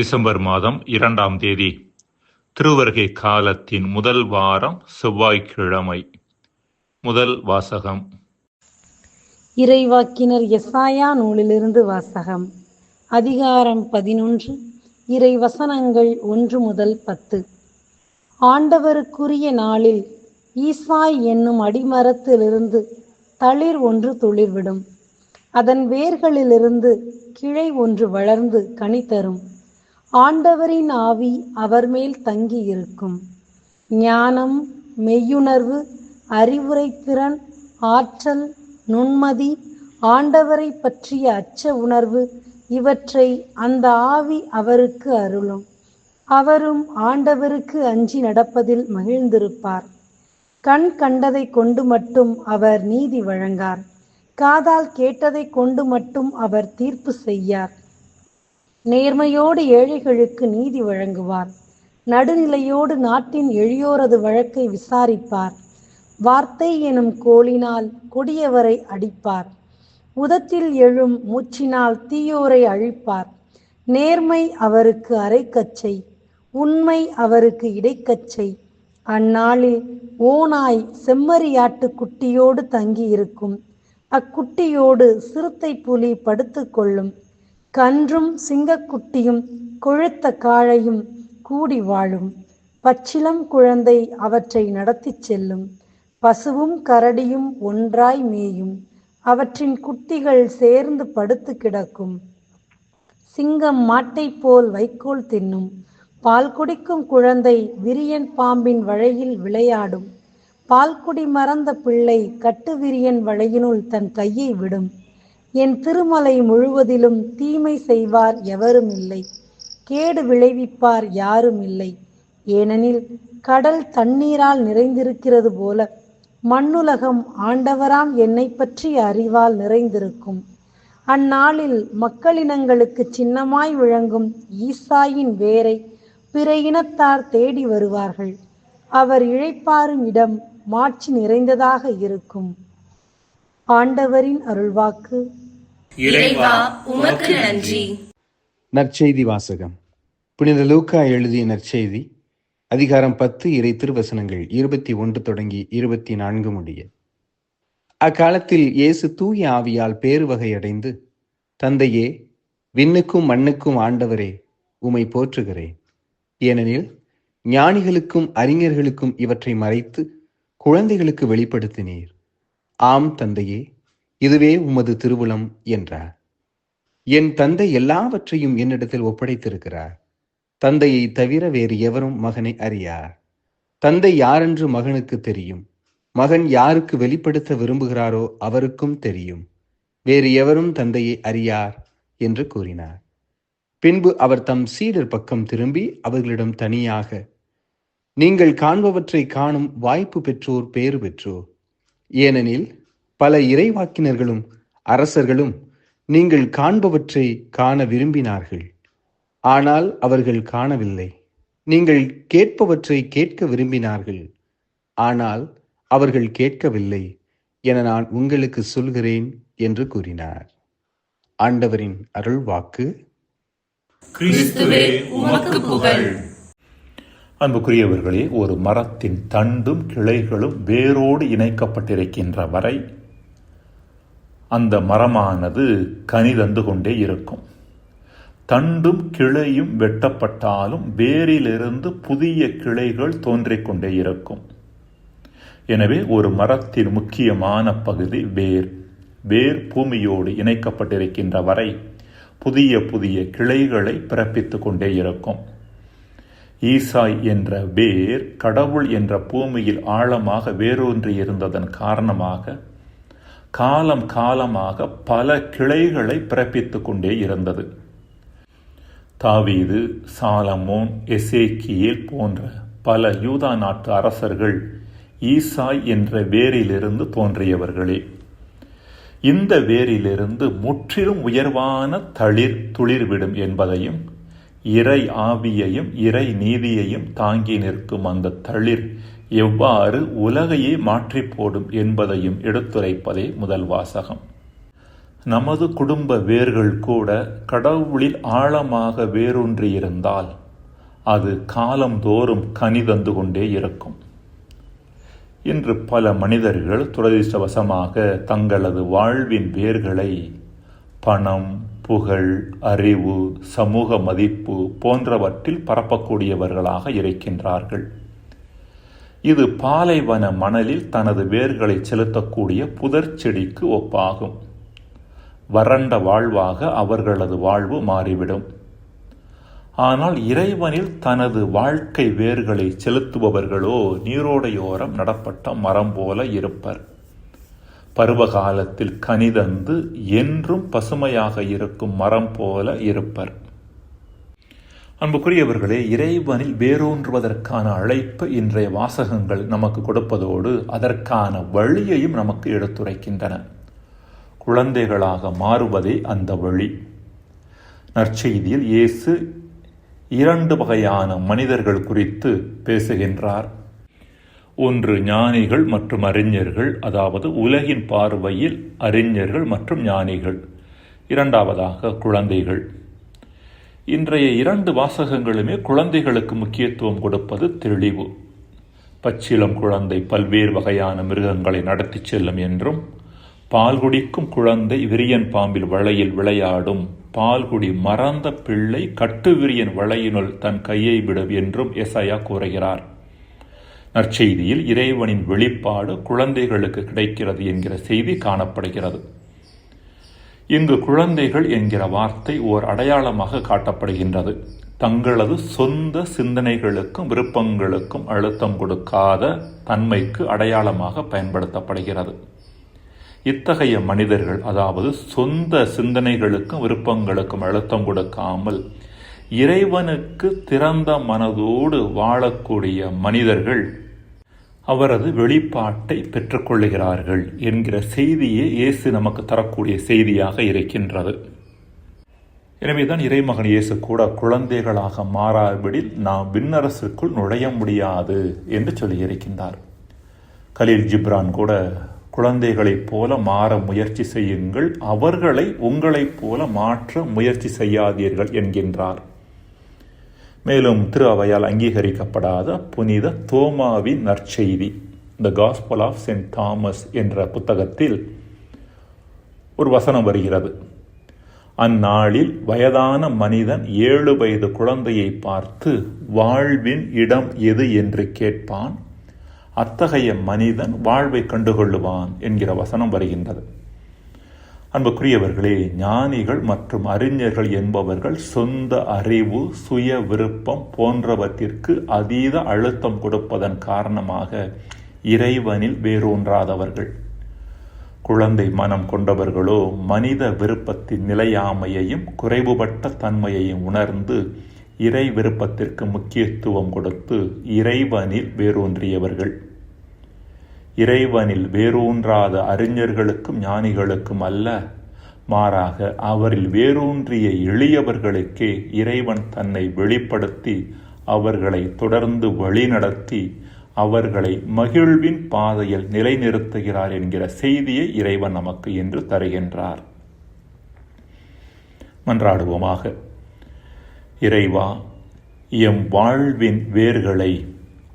December மாதம் இரண்டாம் தேதி திருவருகை காலத்தின் முதல் வாரம் செவ்வாய்க்கிழமை. முதல் வாசகம். இறைவாக்கினர் எஸ்ஆயா நூலிலிருந்து வாசகம். அதிகாரம் பதினொன்று இறை வசனங்கள் ஒன்று முதல் பத்து. ஆண்டவருக்குரிய நாளில் ஈசாய் என்னும் அடிமரத்திலிருந்து தளிர் ஒன்று துளிர்விடும். அதன் வேர்களிலிருந்து கிளை ஒன்று வளர்ந்து கனி தரும் ஆண்டவரின் ஆவி அவர் மேல் தங்கி இருக்கும் ஞானம் மெய்யுணர்வு அறிவுரை திறன் ஆற்றல் நுண்மதி ஆண்டவரை பற்றிய அச்ச உணர்வு இவற்றை அந்த ஆவி அவருக்கு அருளும். அவரும் ஆண்டவருக்கு அஞ்சி நடப்பதில் மகிழ்ந்திருப்பார். கண் கண்டதை கொண்டு மட்டும் அவர் நீதி வழங்கார். காதால் கேட்டதை கொண்டு மட்டும் அவர் தீர்ப்பு செய்யார். நேர்மையோடு ஏழைகளுக்கு நீதி வழங்குவார். நடுநிலையோடு நாட்டின் எளியோரது வழக்கை விசாரிப்பார். வார்த்தை எனும் கோலினால் கொடியவரை அடிப்பார். உதத்தில் எழும் மூச்சினால் தீயோரை அழிப்பார். நேர்மை அவருக்கு அரைக்கச்சை உண்மை அவருக்கு இடைக்கச்சை. அந்நாளில் ஓனாய் செம்மறியாட்டு குட்டியோடு தங்கியிருக்கும். அக்குட்டியோடு சிறுத்தை புலி படுத்துக்கொள்ளும் கன்றும் சிங்கக்குட்டியும் கொழுத்த காழையும் கூடி வாழும். பச்சிலம் குழந்தை அவற்றை நடத்திச் செல்லும். பசுவும் கரடியும் ஒன்றாய் மேயும். அவற்றின் குட்டிகள் சேர்ந்து படுத்து கிடக்கும். சிங்கம் மாட்டைப் போல் வைக்கோல் தின்னும். பால் குடிக்கும் குழந்தை விரியன் பாம்பின் வழையில் விளையாடும். பால்குடி மறந்த பிள்ளை கட்டு விரியன் வழையினுள் தன் கையை விடும். என் திருமலை முழுவதிலும் தீமை செய்வார் எவரும் இல்லை. கேடு விளைவிப்பார் யாரும் இல்லை. ஏனெனில் கடல் தண்ணீரால் நிறைந்திருக்கிறது போல மண்ணுலகம் ஆண்டவராம் என்னை பற்றிய அறிவால் நிறைந்திருக்கும். அந்நாளில் மக்களினங்களுக்கு சின்னமாய் விளங்கும் ஈசாயின் வேரை பிற இனத்தார் தேடி வருவார்கள். அவர் இழைப்பாரும் இடம் மாட்சி நிறைந்ததாக இருக்கும். ஆண்டவரின் அருள்வாக்கு. இறைவா உமக்கு நன்றி. நற்செய்தி வாசகம். புனித லூக்கா எழுதிய நற்செய்தி அதிகாரம் பத்து இறை திருவசனங்கள் இருபத்தி ஒன்று தொடங்கி இருபத்தி நான்கு முடிய. அக்காலத்தில் இயேசு தூய ஆவியால் பேருவகையடைந்து தந்தையே விண்ணுக்கும் மண்ணுக்கும் ஆண்டவரே உமை போற்றுகிறேன். ஏனெனில் ஞானிகளுக்கும் அறிஞர்களுக்கும் இவற்றை மறைத்து குழந்தைகளுக்கு வெளிப்படுத்தினீர். ஆம் தந்தையே இதுவே உமது திருவுளம் என்றார். என் தந்தை எல்லாவற்றையும் என்னிடத்தில் ஒப்படைத்திருக்கிறார். தந்தையை தவிர வேறு எவரும் மகனை அறியார். தந்தை யாரென்று மகனுக்கு தெரியும். மகன் யாருக்கு வெளிப்படுத்த விரும்புகிறாரோ அவருக்கும் தெரியும். வேறு எவரும் தந்தையை அறியார் என்று கூறினார். பின்பு அவர் தம் சீடர் பக்கம் திரும்பி அவர்களிடம் தனியாக நீங்கள் காண்பவற்றை காணும் வாய்ப்பு பெற்றோர் பேறு பெற்றோர். ஏனெனில் பல இறைவாக்கினர்களும் அரசர்களும் நீங்கள் காண்பவற்றை காண விரும்பினார்கள். ஆனால் அவர்கள் காணவில்லை. நீங்கள் கேட்பவற்றை கேட்க விரும்பினார்கள். ஆனால் அவர்கள் கேட்கவில்லை என நான் உங்களுக்கு சொல்கிறேன் என்று கூறினார். ஆண்டவரின் அருள் வாக்கு அன்புக்குரியவர்களே ஒரு மரத்தின் தண்டும் கிளைகளும் வேரோடு இணைக்கப்பட்டிருக்கின்ற வரை அந்த மரமானது கனி தந்து கொண்டே இருக்கும். தண்டும் கிளையும் வெட்டப்பட்டாலும் வேரிலிருந்து புதிய கிளைகள் தோன்றிக் கொண்டே இருக்கும். எனவே ஒரு மரத்தின் முக்கியமான பகுதி வேர். வேர் பூமியோடு இணைக்கப்பட்டிருக்கின்ற வரை புதிய புதிய கிளைகளை பிறப்பித்து கொண்டே இருக்கும். ஈசாய் என்ற வேர் கடவுள் என்ற பூமியில் ஆழமாக வேரூன்றி இருந்ததன் காரணமாக காலம் காலமாக பல கிளைகளை பிறப்பித்துக் கொண்டே இருந்தது. தாவீது சாலமோன் எசேக்கியேல் போன்ற பல யூதா நாட்டு அரசர்கள் ஈசாய் என்ற வேரிலிருந்து தோன்றியவர்களே. இந்த வேரிலிருந்து முற்றிலும் உயர்வான தளிர் துளிர்விடும் என்பதையும் இறை ஆவியையும் இறை நீதியையும் தாங்கி நிற்கும் அந்த தளிர் எவ்வாறு உலகையே மாற்றி போடும் என்பதையும் எடுத்துரைப்பதே முதல் வாசகம். நமது குடும்ப வேர்கள் கூட கடவுளில் ஆழமாக வேரூன்றியிருந்தால் அது காலந்தோறும் கனி தந்து கொண்டே இருக்கும். இன்று பல மனிதர்கள் துரதிர்ஷ்டவசமாக தங்களது வாழ்வின் வேர்களை பணம் புகழ் அறிவு சமூக மதிப்பு போன்றவற்றில் பரப்பக்கூடியவர்களாக இருக்கின்றார்கள். இது பாலைவன மணலில் தனது வேர்களை செலுத்தக்கூடிய புதர் செடிக்கு ஒப்பாகும். வறண்ட வாழ்வாக அவர்களது வாழ்வு மாறிவிடும். ஆனால் இறைவனில் தனது வாழ்க்கை வேர்களை செலுத்துபவர்களோ நீரோடையோரம் நடப்பட்ட மரம் போல இருப்பர். பருவகாலத்தில் கனிதந்து என்றும் பசுமையாக இருக்கும் மரம் போல இருப்பர். அன்புக்குரியவர்களே இறைவனில் வேரூன்றுவதற்கான அழைப்பு இன்றைய வாசகங்கள் நமக்கு கொடுப்பதோடு அதற்கான வழியையும் நமக்கு எடுத்துரைக்கின்றன. குழந்தைகளாக மாறுவதே அந்த வழி. நற்செய்தியில் இயேசு இரண்டு வகையான மனிதர்கள் குறித்து பேசுகின்றார். ஒன்று ஞானிகள் மற்றும் அறிஞர்கள் அதாவது உலகின் பார்வையில் அறிஞர்கள் மற்றும் ஞானிகள். இரண்டாவதாக குழந்தைகள். இன்றைய இரண்டு வாசகங்களுமே குழந்தைகளுக்கு முக்கியத்துவம் கொடுப்பது தெளிவு. பச்சிலம் குழந்தை பல்வேறு வகையான மிருகங்களை நடத்தி செல்லும் என்றும் பால் குடிக்கும் குழந்தை விரியன் பாம்பில் வளையில் விளையாடும் பால்குடி மறந்த பிள்ளை கட்டுவிரியன் வளையினுள் தன் கையை விடும் என்றும் எசையா கூறுகிறார். நற்செய்தியில் இறைவனின் வெளிப்பாடு குழந்தைகளுக்கு கிடைக்கிறது என்கிற செய்தி காணப்படுகிறது. இங்கு குழந்தைகள் என்கிற வார்த்தை ஓர் அடையாளமாக காட்டப்படுகின்றது. தங்களது சொந்த சிந்தனைகளுக்கும் விருப்பங்களுக்கும் அழுத்தம் கொடுக்காத தன்மைக்கு அடையாளமாக பயன்படுத்தப்படுகிறது. இத்தகைய மனிதர்கள் அதாவது சொந்த சிந்தனைகளுக்கும் விருப்பங்களுக்கும் அழுத்தம் கொடுக்காமல் இறைவனுக்கு திறந்த மனதோடு வாழக்கூடிய மனிதர்கள் அவரது வெளிப்பாட்டை பெற்றுக்கொள்ளுகிறார்கள் என்கிற செய்தியே இயேசு நமக்கு தரக்கூடிய செய்தியாக இருக்கின்றது. எனவேதான் இறைமகன் இயேசு கூட குழந்தைகளாக மாறாவிடில் நாம் விண்ணரசுக்குள் நுழைய முடியாது என்று சொல்லியிருக்கின்றார் கலீல் ஜிப்ரான் கூட குழந்தைகளைப் போல மாற முயற்சி செய்யுங்கள் அவர்களை உங்களைப் போல மாற்ற முயற்சி செய்யாதீர்கள் என்கின்றார். மேலும் திரு அவையால் அங்கீகரிக்கப்படாத புனித தோமாவின் நற்செய்தி the gospel of saint Thomas என்ற புத்தகத்தில் ஒரு வசனம் வருகிறது. அந்நாளில் வயதான மனிதன் ஏழு வயது குழந்தையை பார்த்து வாழ்வின் இடம் எது என்று கேட்பான்? அத்தகைய மனிதன் வாழ்வை கண்டுகொள்ளுவான் என்கிற வசனம் வருகின்றது. அன்புக்குரியவர்களே ஞானிகள் மற்றும் அறிஞர்கள் என்பவர்கள் சொந்த அறிவு சுய விருப்பம் போன்றவற்றிற்கு அதீத அழுத்தம் கொடுப்பதன் காரணமாக இறைவனில் வேரூன்றாதவர்கள். குழந்தை மனம் கொண்டவர்களோ மனித விருப்பத்தின் நிலையாமையையும் குறைவுபட்ட தன்மையையும் உணர்ந்து இறை விருப்பத்திற்கு முக்கியத்துவம் கொடுத்து இறைவனில் வேரூன்றியவர்கள். இறைவனில் வேரூன்றாத அறிஞர்களுக்கும் ஞானிகளுக்கும் அல்ல. மாறாக அவரில் வேரூன்றிய எளியவர்களுக்கே இறைவன் தன்னை வெளிப்படுத்தி அவர்களை தொடர்ந்து வழிநடத்தி அவர்களை மகிழ்வின் பாதையில் நிலைநிறுத்துகிறார் என்கிற செய்தியை இறைவன் நமக்கு என்று தருகின்றார். மன்றாடுவோமாக. இறைவா எம் வாழ்வின் வேர்களை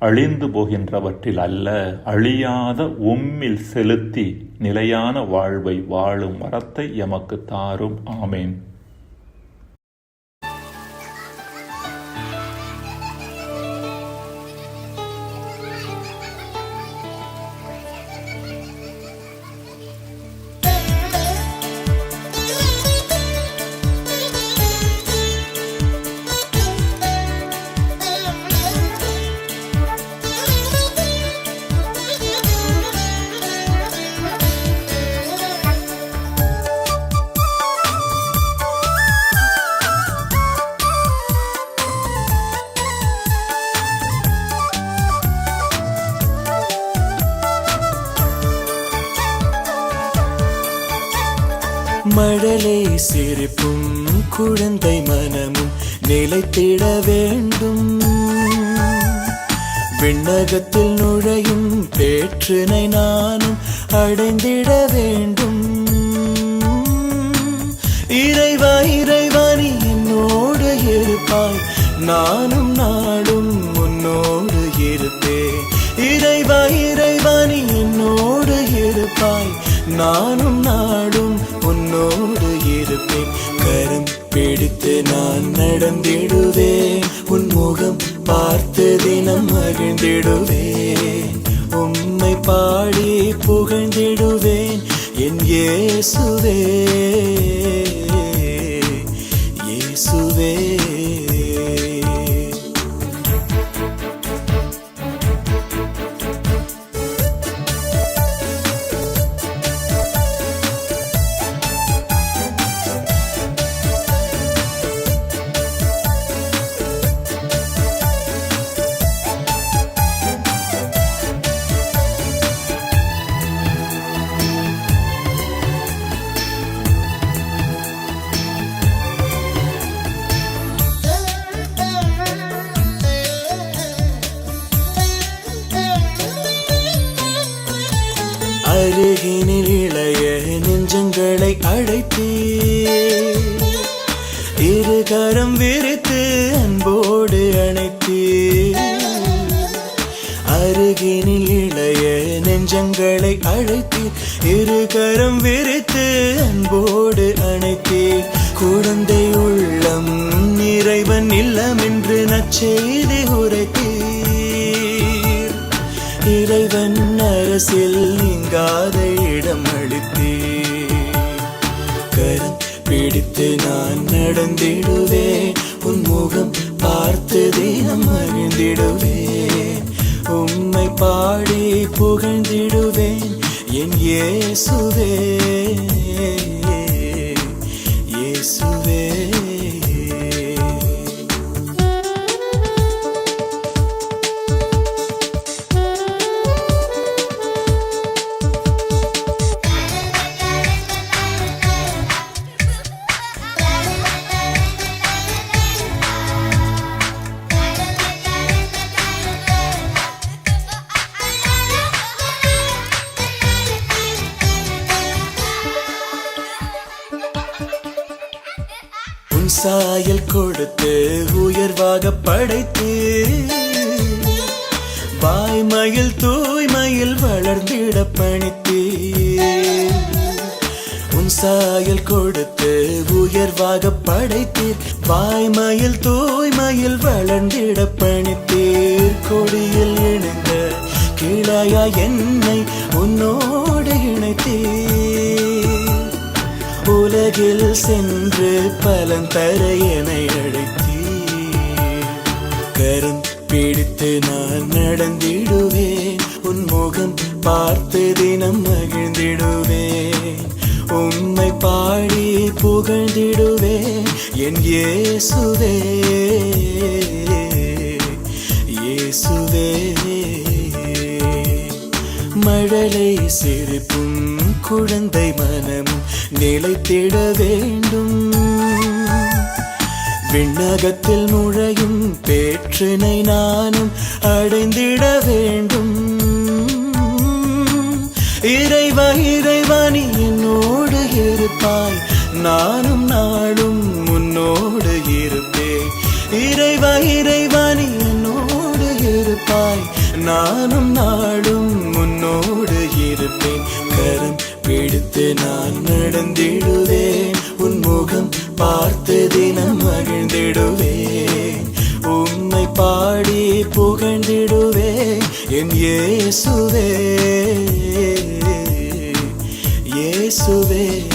அழிந்து போகின்றவற்றில் அல்ல. அழியாத உம்மில் செலுத்தி நிலையான வாழ்வை வாழும் வரத்தை எமக்கு தாரும். ஆமேன். மழலை சிரிப்பும் குழந்தை மனமும் நிலைத்திட வேண்டும். விண்ணகத்தில் நுழையும் பேற்றினை நானும் அடைந்திட வேண்டும். இறைவா இறைவா நீ என்னோடு இருப்பாய். நானும் நாடும் உன்னோடு இருப்பேன். இறைவா இறைவா நீ என்னோடு இருப்பாய். நானும் இருப்பேன் கரம் பிடித்து நான் நடந்திடுவேன். உன் முகம் பார்த்து தினம் மகிழ்ந்திடுவேன். உம்மை பாடி புகழ்ந்திடுவேன். என் இயேசுவே இயேசுவே. அழகினில் இளைய நெஞ்சங்களை அழைத்தே இரு கரம் விரித்து அன்போடு அணைத்தே. அருகினில் இளைய நெஞ்சங்களை அழைத்தே. இரு கரம் விரித்து அன்போடு அணைத்தே. குழந்தை உள்ளம் இறைவன் இல்லமென்று நச்செய்தி உரைத்த. இறைவன் அரசில் நீங்காத இடம் அளித்தே கரம் பிடித்து நான் நடந்திடுவே உன் முகம் பார்த்து தினம் மகிழ்ந்திடுவேன் உம்மை பாடி புகழ்ந்திடுவேன் என் இயேசுவே இயேசுவே. சாயல் கொடுத்து உயர்வாக படைத்து வாய்மையில் தூய்மையில் வளர்ந்திட பணித்தே. உன் சாயல் கொடுத்து உயர்வாக படைத்தீர் வாய்மையில் தூய்மையில் வளர்ந்திட பணித்தீர் கொடியில் இணைந்த கிளையா என்னை உன்னோடு இணைத்தீர். உலகில் சென்று பலன் தர என அழைத்தீர். கரம் பிடித்து நான் நடந்திடுவேன். உன் முகம் பார்த்து தினம் மகிழ்ந்திடுவேன். உம்மை பாடி புகழ்ந்திடுவேன். என் இயேசுவே இயேசுவே. மழலை சிரிப்பு குழந்தை மனம் நிலைத்திட வேண்டும். விண்ணகத்தில் நுழையும் பேற்றினை நானும் அடைந்திட வேண்டும். இறைவா இறைவாணி என்னோடு இருப்பாய். நானும் நாளும் உன்னோடு இருப்பேன். இறைவா இறைவாணி என்னோடு இருப்பாய். நானும் நாளும் உன்னோடு இருப்பேன். பார்த்து நான் நடந்திடுவேன். உன் முகம் பார்த்து தினம் மகிழ்ந்திடுவேன். உம்மை பாடி புகழ்ந்திடுவேன். என் இயேசுவே இயேசுவே.